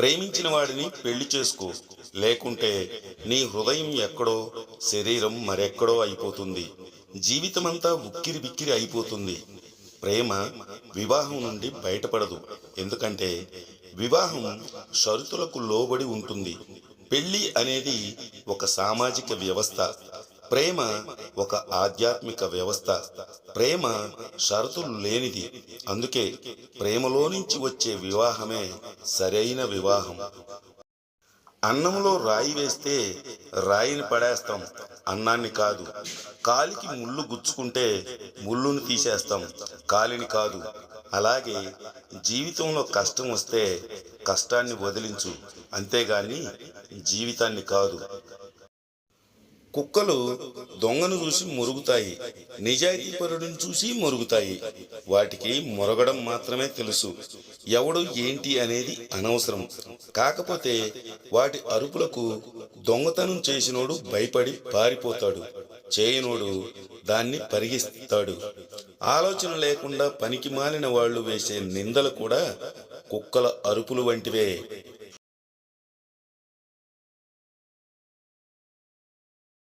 ప్రేమించిన వాడిని పెళ్ళి చేసుకో. లేకుంటే నీ హృదయం ఎక్కడో శరీరం మరెక్కడో అయిపోతుంది. జీవితమంతా ఉక్కిరి బిక్కిరి అయిపోతుంది. ప్రేమ వివాహం నుండి బయటపడదు. ఎందుకంటే వివాహం షరతులకు లోబడి ఉంటుంది. పెళ్ళి అనేది ఒక సామాజిక వ్యవస్థ. ప్రేమ ఒక ఆధ్యాత్మిక వ్యవస్థ. ప్రేమ షరతులు లేనిది. అందుకే ప్రేమలో నుంచి వచ్చే వివాహమే సరైన వివాహం. అన్నంలో రాయి వేస్తే రాయిని పడేస్తాం. అన్నాన్ని కాదు. కాలికి ముళ్ళు గుచ్చుకుంటే ముళ్ళుని తీసేస్తాం. కాలిని కాదు. అలాగే జీవితంలో కష్టం వస్తే కష్టాన్ని వదిలించు. అంతేగాని జీవితాన్ని కాదు. కుక్కలు దొంగను చూసి మురుగుతాయి నిజాయితీపరుడిని చూసి మురుగుతాయి. వాటికి మురగడం మాత్రమే తెలుసు. ఎవడు ఏంటి అనేది అనవసరం. కాకపోతే వాటి అరుపులకు దొంగతనం చేసినోడు భయపడి పారిపోతాడు. చేయనోడు దాన్ని పరిగిస్తాడు ఆలోచన లేకుండా పనికి మాలిన వాళ్ళు వేసే నిందలు కూడా కుక్కల అరుపులు వంటివే.